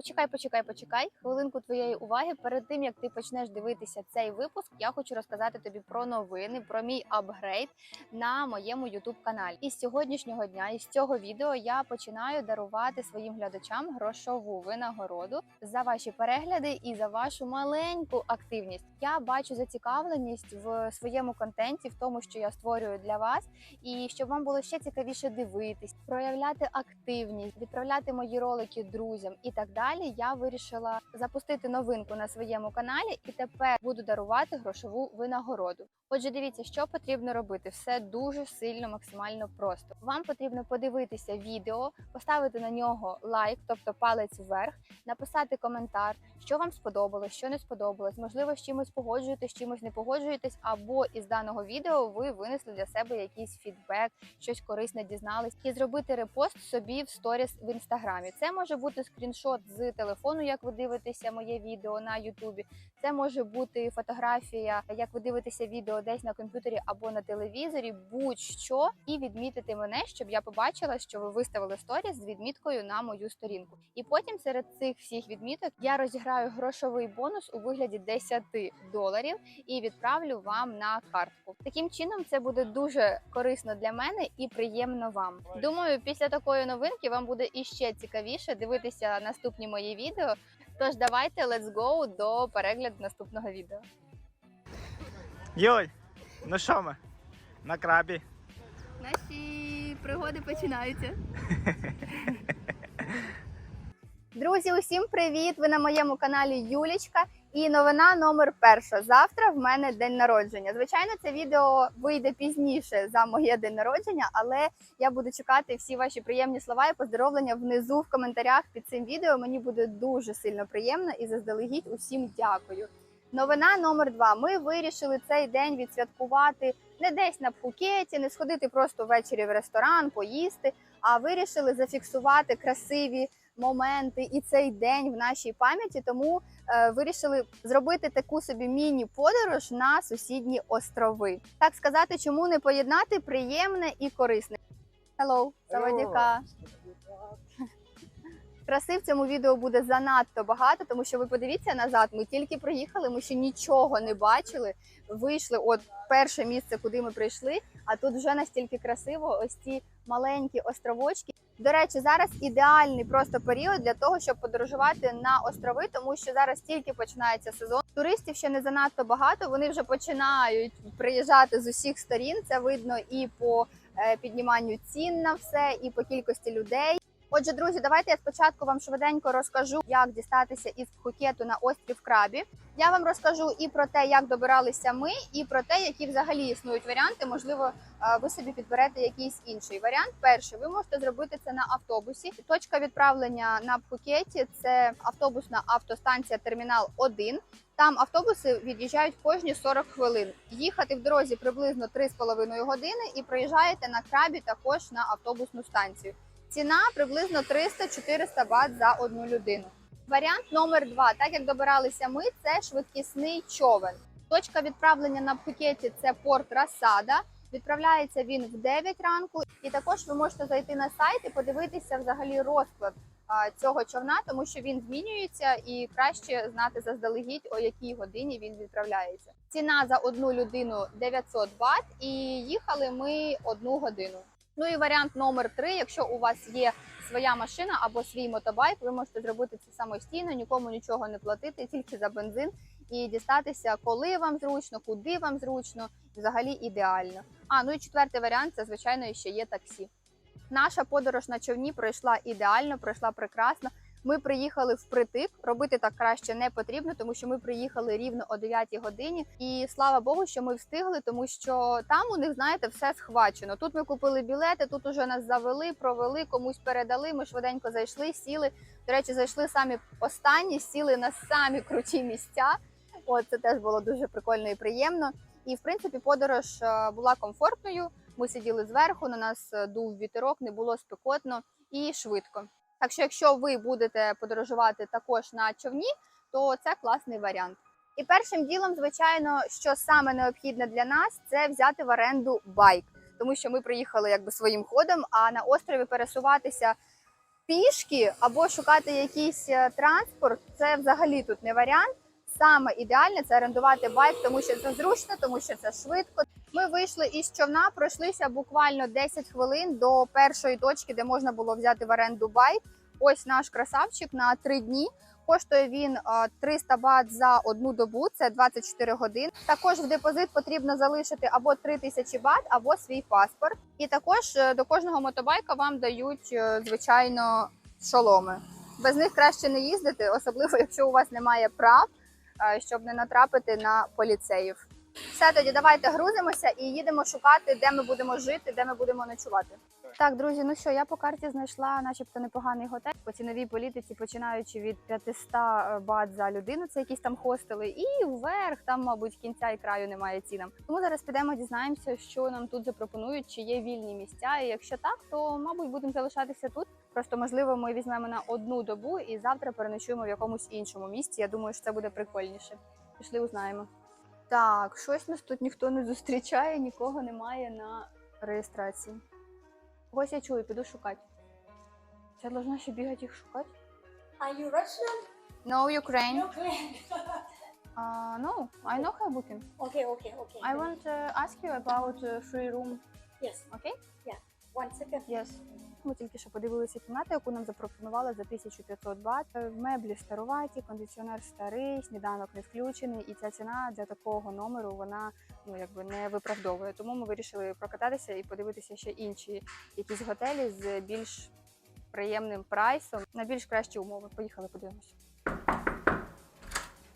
Почекай, почекай, почекай. Хвилинку твоєї уваги. Перед тим як ти почнеш дивитися цей випуск, я хочу розказати тобі про новини, про мій апгрейд на моєму youtube каналі. І з сьогоднішнього дня, і з цього відео я починаю дарувати своїм глядачам грошову винагороду за ваші перегляди і за вашу маленьку активність. Я бачу зацікавленість в своєму контенті, в тому, що я створюю для вас, і щоб вам було ще цікавіше дивитись, проявляти активність, відправляти мої ролики друзям і так далі. Я вирішила запустити новинку на своєму каналі і тепер буду дарувати грошову винагороду. Отже, дивіться, що потрібно робити. Все дуже сильно, максимально просто. Вам потрібно подивитися відео, поставити на нього лайк, тобто палець вверх, написати коментар, що вам сподобалось, що не сподобалось. Можливо, з чимось погоджуєтесь, з чимось не погоджуєтесь, або із даного відео ви винесли для себе якийсь фідбек, щось корисне дізнались, і зробити репост собі в сторіс в інстаграмі. Це може бути скріншот з телефону, як ви дивитеся моє відео на Ютубі. Це може бути фотографія, як ви дивитеся відео десь на комп'ютері або на телевізорі, будь-що, і відмітити мене, щоб я побачила, що ви виставили сторіс з відміткою на мою сторінку. І потім серед цих всіх відміток я розіграю грошовий бонус у вигляді 10 доларів і відправлю вам на картку. Таким чином, це буде дуже корисно для мене і приємно вам. Думаю, після такої новинки вам буде іще цікавіше дивитися наступні мої відео. Тож давайте let's go до перегляду наступного відео. Йой, ну що ми? На крабі. Наші пригоди починаються. Друзі, усім привіт! Ви на моєму каналі Юлічка. І новина номер перша. Завтра в мене день народження. Звичайно, це відео вийде пізніше за моє день народження, але я буду чекати всі ваші приємні слова і поздоровлення внизу в коментарях під цим відео. Мені буде дуже сильно приємно і заздалегідь усім дякую. Новина номер два. Ми вирішили цей день відсвяткувати не десь на Пхукеті, не сходити просто ввечері в ресторан, поїсти, а вирішили зафіксувати красиві моменти і цей день в нашій пам'яті. Тому е, вирішили зробити таку собі міні-подорож на сусідні острови. Так сказати, чому не поєднати приємне і корисне. Hello, савадіка. Краси в цьому відео буде занадто багато, тому що ви подивіться назад. Ми тільки приїхали, ми ще нічого не бачили. Вийшли, от перше місце, куди ми прийшли. А тут вже настільки красиво, ось ці маленькі островочки. До речі, зараз ідеальний просто період для того, щоб подорожувати на острови, тому що зараз тільки починається сезон. Туристів ще не занадто багато. Вони вже починають приїжджати з усіх сторін. Це видно і по е, підніманню цін на все, і по кількості людей. Отже, друзі, давайте я спочатку вам швиденько розкажу, як дістатися із Пхукету на острів Крабі. Я вам розкажу і про те, як добиралися ми, і про те, які взагалі існують варіанти. Можливо, е, ви собі підберете якийсь інший варіант. Перший, ви можете зробити це на автобусі. Точка відправлення на Пхукеті це автобусна автостанція Термінал 1. Там автобуси від'їжджають кожні 40 хвилин. Їхати в дорозі приблизно 3,5 години і проїжджаєте на крабі також на автобусну станцію. Ціна приблизно 300-400 бат за одну людину. Варіант номер два. Так як добиралися ми, це швидкісний човен. Точка відправлення на Пхукеті – це порт Расада. Відправляється він в 9 ранку, і також ви можете зайти на сайт і подивитися взагалі розклад цього човна, тому що він змінюється і краще знати заздалегідь, о якій годині він відправляється. Ціна за одну людину 900 бат, і їхали ми одну годину. Ну і варіант номер три. Якщо у вас є своя машина або свій мотобайк, ви можете зробити це самостійно, нікому нічого не платити, тільки за бензин і дістатися, коли вам зручно, куди вам зручно, взагалі ідеально. А ну і четвертий варіант це звичайно ще є таксі. Наша подорож на човні пройшла ідеально, пройшла прекрасно. Ми приїхали впритик. Робити так краще не потрібно, тому що ми приїхали рівно о 9 годині. І слава Богу, що ми встигли, тому що там у них, знаєте, все схвачено. Тут ми купили білети, тут уже нас завели, провели, комусь передали. Ми швиденько зайшли, сіли. До речі, зайшли самі останні, сіли на самі круті місця. От це теж було дуже прикольно і приємно. І в принципі, подорож е, була комфортною. Ми сиділи зверху, на нас е, дув вітерок, не було спекотно і швидко. Так що, якщо ви будете подорожувати також на човні, то це класний варіант. І першим ділом, звичайно, що саме необхідне для нас, це взяти в оренду байк, тому що ми приїхали якби своїм ходом, а на острові пересуватися пішки або шукати якийсь е, транспорт, це взагалі тут не варіант. Саме ідеальне це орендувати байк, тому що це зручно, тому що це швидко. Ми вийшли із човна, пройшлися буквально 10 хвилин до першої точки, де можна було взяти в оренду байк. Ось наш красавчик на 3 дні. Коштує він е, 300 бат за одну добу, це 24 години. Також в депозит потрібно залишити або 3000 бат, або свій паспорт. І також е, до кожного мотобайка вам дають е, звичайно шоломи. Без них краще не їздити, особливо якщо у вас немає прав, е, щоб не натрапити на поліцеїв. Все, тоді давайте грузимося і їдемо шукати, де ми будемо жити, де ми будемо ночувати. Так, друзі, ну що, я по карті знайшла, начебто, непоганий готель по ціновій політиці, починаючи від 500 бат за людину, це якісь там хостели, і вверх там, мабуть, кінця і краю немає цінам. Тому зараз підемо дізнаємося, що нам тут запропонують, чи є вільні місця. І якщо так, то мабуть будемо залишатися тут. Просто можливо, ми візьмемо на одну добу і завтра переночуємо в якомусь іншому місці. Я думаю, що це буде прикольніше. Пішли, узнаємо. Так, щось нас тут ніхто не зустрічає, нікого немає на реєстрації. Когось я чую, піду шукати. Я должна ще бігати їх шукати. Are you Russian? No Ukraine. Okay. Uh, no, I know how booking. okay, okay, okay. I want to ask you about uh, free room. Yes. Okay? One second. Yes. Ми тільки що подивилися кімнату, яку нам запропонували за 1500 бат. Меблі старуваті, кондиціонер старий, сніданок не включений, і ця ціна для такого номеру вона ну якби не виправдовує. Тому ми вирішили прокататися і подивитися ще інші якісь готелі з більш приємним прайсом на більш кращі умови. Поїхали, подивимося.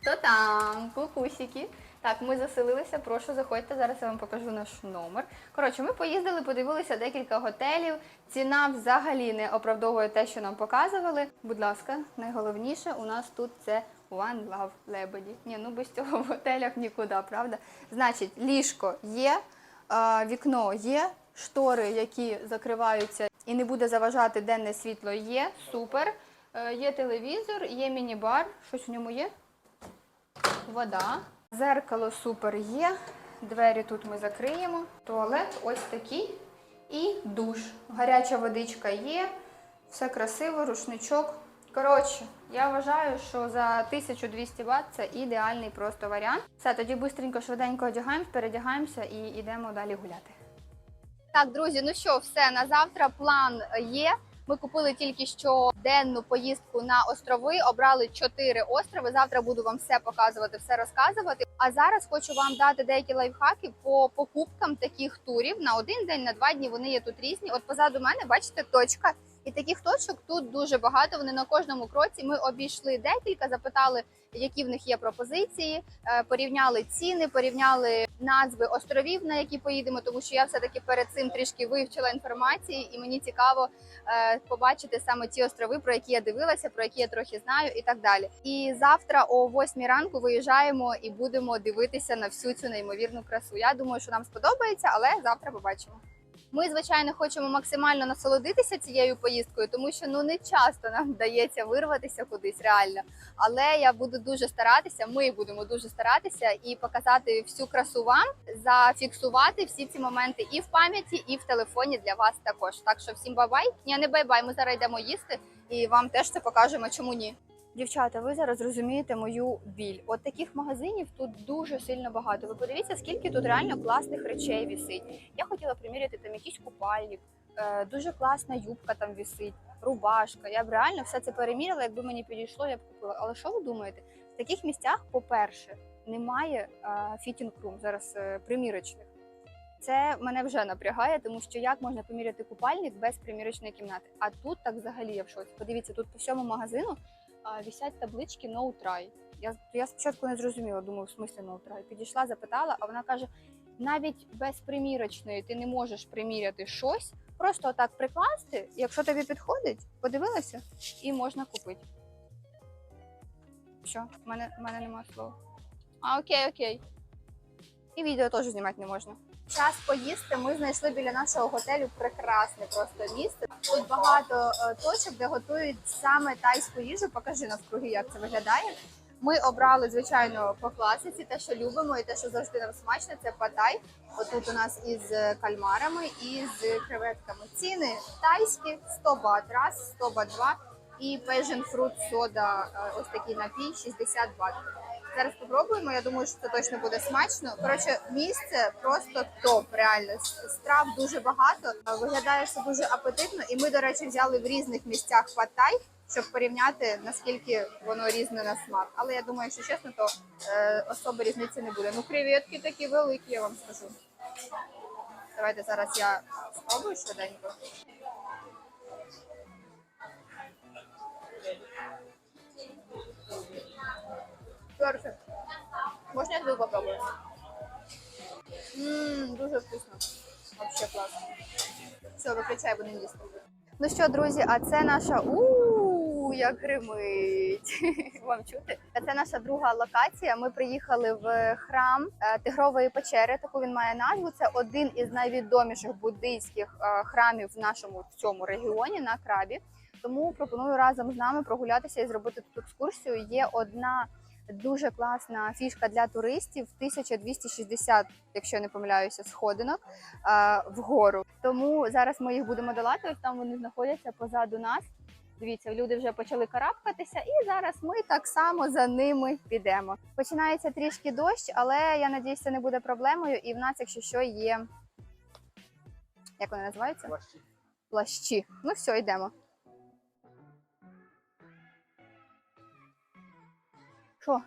Хто там? Кукусики. Так, ми заселилися. Прошу, заходьте. Зараз я вам покажу наш номер. Коротше, ми поїздили, подивилися декілька готелів. Ціна взагалі не оправдовує те, що нам показували. Будь ласка, найголовніше у нас тут це One Love Лебеді. Ні, ну без цього в готелях нікуди, правда? Значить, ліжко є, вікно є, штори, які закриваються і не буде заважати денне світло, є. Супер. Е, Є телевізор, є міні-бар. Щось в ньому є? Вода. Зеркало супер є. Двері тут ми закриємо. Туалет ось такий. І душ. Гаряча водичка є. Все красиво, рушничок. Коротше, я вважаю, що за 1200 бат це ідеальний просто варіант. Все, тоді бистренько, швиденько одягаємось, передягаємося і йдемо далі гуляти. Так, друзі, ну що, все на завтра план є. Ми купили тільки що денну поїздку на острови, обрали чотири острови. Завтра буду вам все показувати, все розказувати. А зараз хочу вам дати деякі лайфхаки по покупкам таких турів на один день, на два дні. Вони є тут різні. От позаду мене, бачите, точка. І таких точок тут дуже багато. Вони на кожному кроці. Ми обійшли декілька, запитали, які в них є пропозиції, е, порівняли ціни, порівняли назви островів, на які поїдемо, тому що я все таки перед цим трішки вивчила інформації, і мені цікаво е, побачити саме ті острови, про які я дивилася, про які я трохи знаю, і так далі. І завтра о 8 ранку виїжджаємо і будемо дивитися на всю цю неймовірну красу. Я думаю, що нам сподобається, але завтра побачимо. Ми, звичайно, хочемо максимально насолодитися цією поїздкою, тому що ну не часто нам вдається вирватися кудись реально. Але я буду дуже старатися. Ми будемо дуже старатися і показати всю красу вам, зафіксувати всі ці моменти і в пам'яті, і в телефоні для вас також. Так що всім бай-бай. Ні, не бай-бай. Ми зараз йдемо їсти і вам теж це покажемо. Чому ні? Дівчата, ви зараз розумієте мою біль. От таких магазинів тут дуже сильно багато. Ви подивіться, скільки тут реально класних речей вісить. Я хотіла приміряти там якийсь купальник, е, дуже класна юбка там вісить, рубашка. Я б реально все це переміряла. Якби мені підійшло, я б купила. Але що ви думаєте? В таких місцях, по-перше, немає фітінг рум зараз е, примірочних. Це мене вже напрягає, тому що як можна поміряти купальник без примірочної кімнати? А тут так взагалі я в шоці. Подивіться, тут по всьому магазину а, висять таблички no try. Я, я спочатку не зрозуміла, думаю, в смислі no try. Підійшла, запитала, а вона каже: навіть без примірочної ти не можеш приміряти щось, просто отак прикласти, якщо тобі підходить, подивилася, і можна купити. Що? В мене, в мене немає слова. А, окей, окей. І відео теж знімати не можна. Час поїсти. Ми знайшли біля нашого готелю прекрасне просто місце. Тут багато е, точок, де готують саме тайську їжу. Покажи навкруги, як це виглядає. Ми обрали, звичайно, по класиці, те, що любимо, і те, що завжди нам смачно, це патай. Отут у нас із кальмарами і з креветками. Ціни тайські 100 бат раз, 100 бат два. І Passion Fruit сода, е, ось такий напій, 60 бат. Зараз спробуємо. Я думаю, що це точно буде смачно. Коротше, місце просто топ. Реально страв дуже багато. Виглядає все дуже апетитно. І ми, до речі, взяли в різних місцях паттай, щоб порівняти наскільки воно різне на смак. Але я думаю, якщо чесно, то е, особи різниці не буде. Ну, креветки такі великі, я вам скажу. Давайте зараз я спробую швиденько. Перфект. Можна я твою попробую? Ммм, дуже вкусно. Вообще класно. Все, виключай, будемо їсти. Ну що, друзі, а це наша у як гримить. Вам чути? А це наша друга локація. Ми приїхали в храм е, Тигрової печери. Таку він має назву. Це один із найвідоміших буддийських е, храмів в нашому в цьому регіоні на крабі. Тому пропоную разом з нами прогулятися і зробити тут екскурсію. Є одна дуже класна фішка для туристів 1260, якщо я не помиляюся, сходинок вгору. Тому зараз ми їх будемо долати. Ось там вони знаходяться позаду нас. Дивіться, люди вже почали карабкатися, і зараз ми так само за ними підемо. Починається трішки дощ, але я надіюсь, це не буде проблемою. І в нас, якщо що, є. Як вони називаються? Плащі. Ну все, йдемо. Що?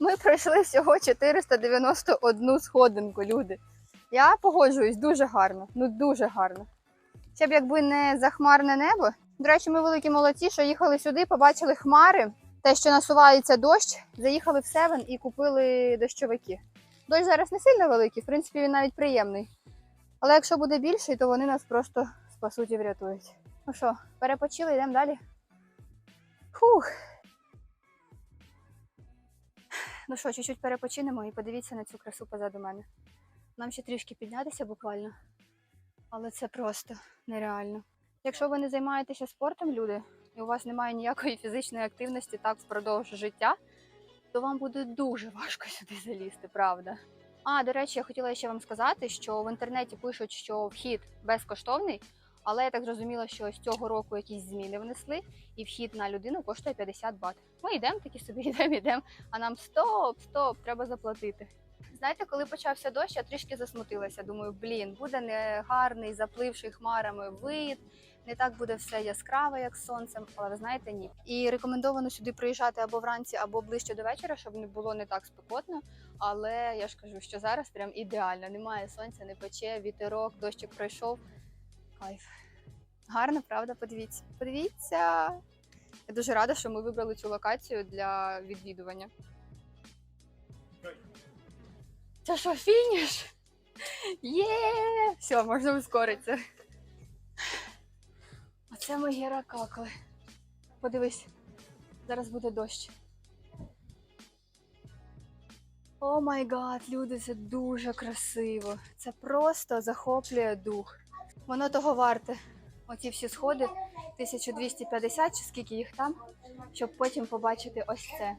Ми пройшли всього 491 сходинку, люди. Я погоджуюсь, дуже гарно. Ну дуже гарно. Ще б якби не захмарне небо. До речі, ми великі молодці, що їхали сюди, побачили хмари, те, що насувається дощ, заїхали в Севен і купили дощовики. Дощ зараз не сильно великий, в принципі, він навіть приємний. Але якщо буде більший, то вони нас просто спасуть і врятують. Ну що, перепочили, йдемо далі. Фух. Ну що, чуть-чуть перепочинемо і подивіться на цю красу позаду мене. Нам ще трішки піднятися буквально, але це просто нереально. Якщо ви не займаєтеся спортом, люди, і у вас немає ніякої фізичної активності так впродовж життя, то вам буде дуже важко сюди залізти, правда. А, до речі, я хотіла ще вам сказати, що в інтернеті пишуть, що вхід безкоштовний, але я так зрозуміла, що з цього року якісь зміни внесли, і вхід на людину коштує 50 бат. Ми йдемо такі собі, йдемо, йдемо, а нам стоп, стоп, треба заплатити. Знаєте, коли почався дощ, я трішки засмутилася. Думаю, блін, буде не гарний, запливший хмарами вид, не так буде все яскраве, як з сонцем, але ви знаєте, ні. І рекомендовано сюди приїжджати або вранці, або ближче до вечора, щоб не було не так спекотно. Але я ж кажу, що зараз прям ідеально. Немає сонця, не пече, вітерок, дощик пройшов. Кайф. Гарно, правда? Подивіться. Подивіться. Я дуже рада, що ми вибрали цю локацію для відвідування. Це що, фініш? Є! Все, можна ускоритися. Оце ми геракакли. Подивись, зараз буде дощ. О май гад, люди, це дуже красиво. Це просто захоплює дух. Воно того варте. Оці всі сходи 1250 чи скільки їх там, щоб потім побачити ось це.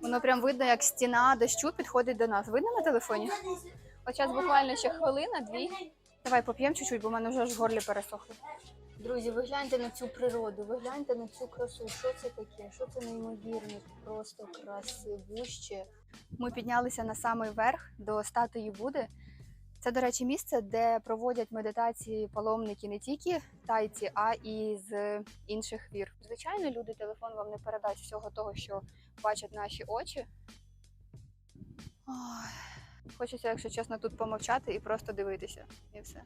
Воно прям видно, як стіна дощу підходить до нас. Видно на телефоні? От зараз буквально ще хвилина, дві. Давай поп'ємо чуть-чуть, бо в мене вже аж горлі пересохло. Друзі, ви гляньте на цю природу, ви гляньте на цю красу. Що це таке? Що це неймовірне? Просто красивуще. Ми піднялися на самий верх до статуї Буди. Це, до речі, місце, де проводять медитації паломники не тільки тайці, а і з інших вір. Звичайно, люди телефон вам не передасть всього того, що бачать наші очі. Ой, хочеться, якщо чесно, тут помовчати і просто дивитися. І все.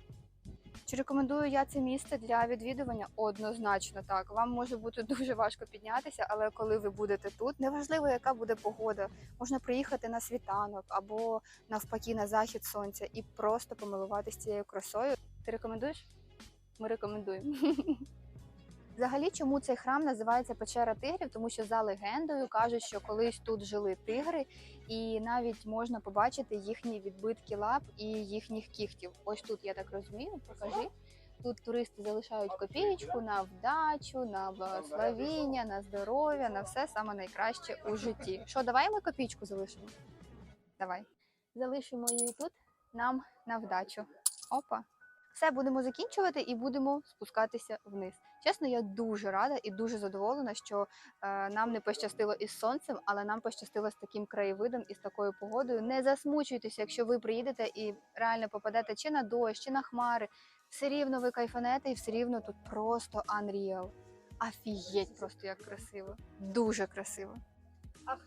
Чи рекомендую я це місце для відвідування? Однозначно так. Вам може бути дуже важко піднятися, але коли ви будете тут, неважливо, яка буде погода, можна приїхати на світанок або навпаки на захід сонця і просто помилуватися цією красою. Ти рекомендуєш? Ми рекомендуємо. Взагалі, чому цей храм називається Печера тигрів? Тому що за легендою кажуть, що колись тут жили тигри, і навіть можна побачити їхні відбитки лап і їхніх кігтів. Ось тут я так розумію, покажи. Тут туристи залишають копієчку на вдачу, на благословіння, на здоров'я, на все саме найкраще у житті. Що, давай ми копійку залишимо? Давай. Залишимо її тут нам на вдачу. Опа. Все, будемо закінчувати і будемо спускатися вниз. Чесно, я дуже рада і дуже задоволена, що е, нам не пощастило із сонцем, але нам пощастило з таким краєвидом і з такою погодою. Не засмучуйтеся, якщо ви приїдете і реально попадете чи на дощ, чи на хмари. Все рівно ви кайфанете, і все рівно тут просто unreal. Офігеть, просто як красиво. Дуже красиво. Як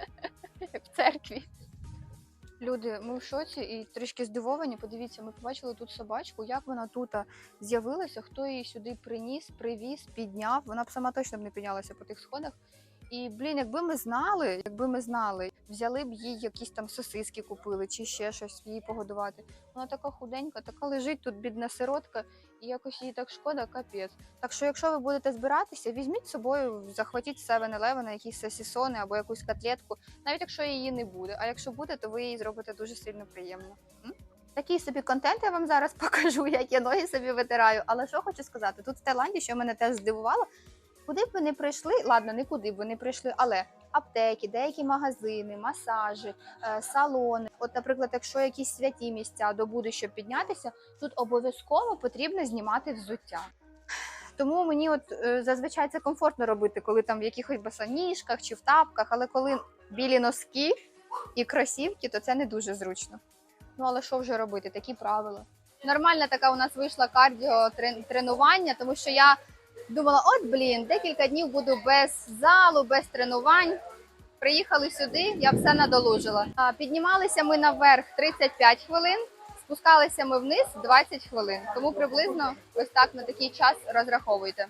в церкві. Люди, ми в шоці і трішки здивовані. Подивіться, ми побачили тут собачку, як вона тут з'явилася, хто її сюди приніс, привіз, підняв. Вона б сама точно б не піднялася по тих сходах. І блін, якби ми знали, якби ми знали, взяли б їй якісь там сосиски купили чи ще щось її погодувати. Вона така худенька, така лежить тут бідна сиротка, і якось їй так шкода, капець. Так що, якщо ви будете збиратися, візьміть з собою, захватіть 7-Eleven, якісь сосісони або якусь котлетку, навіть якщо її не буде. А якщо буде, то ви їй зробите дуже сильно приємно. Такий собі контент я вам зараз покажу, як я ноги собі витираю. Але що хочу сказати, тут в Таїланді, що мене теж здивувало, куди б ви не прийшли, ладно, не куди б ви не прийшли, але аптеки, деякі магазини, масажі, е, салони. От, наприклад, якщо якісь святі місця до буде, щоб піднятися, тут обов'язково потрібно знімати взуття. Тому мені от е, зазвичай це комфортно робити, коли там в якихось басаніжках чи в тапках, але коли білі носки і кросівки, то це не дуже зручно. Ну але що вже робити? Такі правила. Нормальна така у нас вийшла кардіо тренування, тому що я думала, от блін, декілька днів буду без залу, без тренувань. Приїхали сюди, я все надолужила. Піднімалися ми наверх 35 хвилин, спускалися ми вниз 20 хвилин. Тому приблизно ось так на такий час розраховуйте.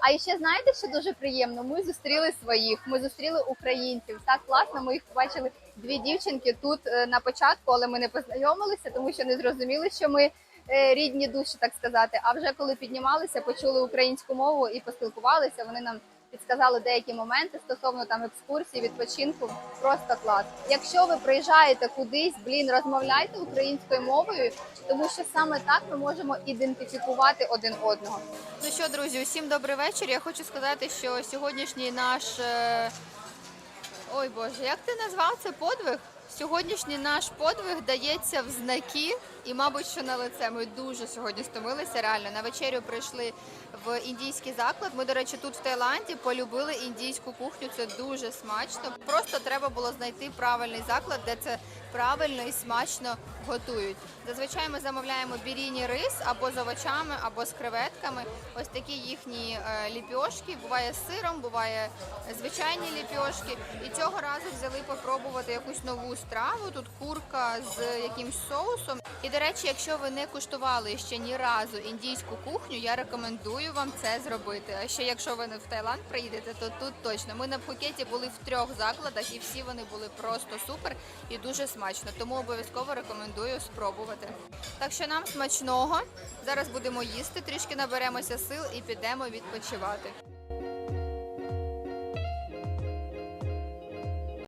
А ще знаєте, що дуже приємно? Ми зустріли своїх, ми зустріли українців. Так класно. Ми їх побачили дві дівчинки тут е, на початку, але ми не познайомилися, тому що не зрозуміли, що ми рідні душі, так сказати. А вже коли піднімалися, почули українську мову і поспілкувалися. Вони нам підсказали деякі моменти стосовно там екскурсії, відпочинку. Просто клас. Якщо ви приїжджаєте кудись, блін, розмовляйте українською мовою, тому що саме так ми можемо ідентифікувати один одного. Ну що, друзі, усім добрий вечір. Я хочу сказати, що сьогоднішній наш. е, Ой Боже, як ти назвав це подвиг? Сьогоднішній наш подвиг дається в знаки, і, мабуть, що на лице ми дуже сьогодні стомилися. Реально на вечерю прийшли в індійський заклад. Ми, до речі, тут в Таїланді полюбили індійську кухню. Це дуже смачно. Просто треба було знайти правильний заклад, де це правильно і смачно готують. Зазвичай ми замовляємо біріні рис або з овочами, або з креветками. Ось такі їхні е, ліпьошки. Буває з сиром, буває звичайні ліпьошки. І цього разу взяли попробувати якусь нову страву. Тут курка з якимсь соусом. І до речі, якщо ви не куштували ще ні разу індійську кухню, я рекомендую вам це зробити. А ще якщо ви не в Таїланд приїдете, то тут точно. Ми на Пхукеті були в трьох закладах, і всі вони були просто супер і дуже смачно. Тому обов'язково рекомендую спробувати. Так що нам смачного. Зараз будемо їсти, трішки наберемося сил і підемо відпочивати.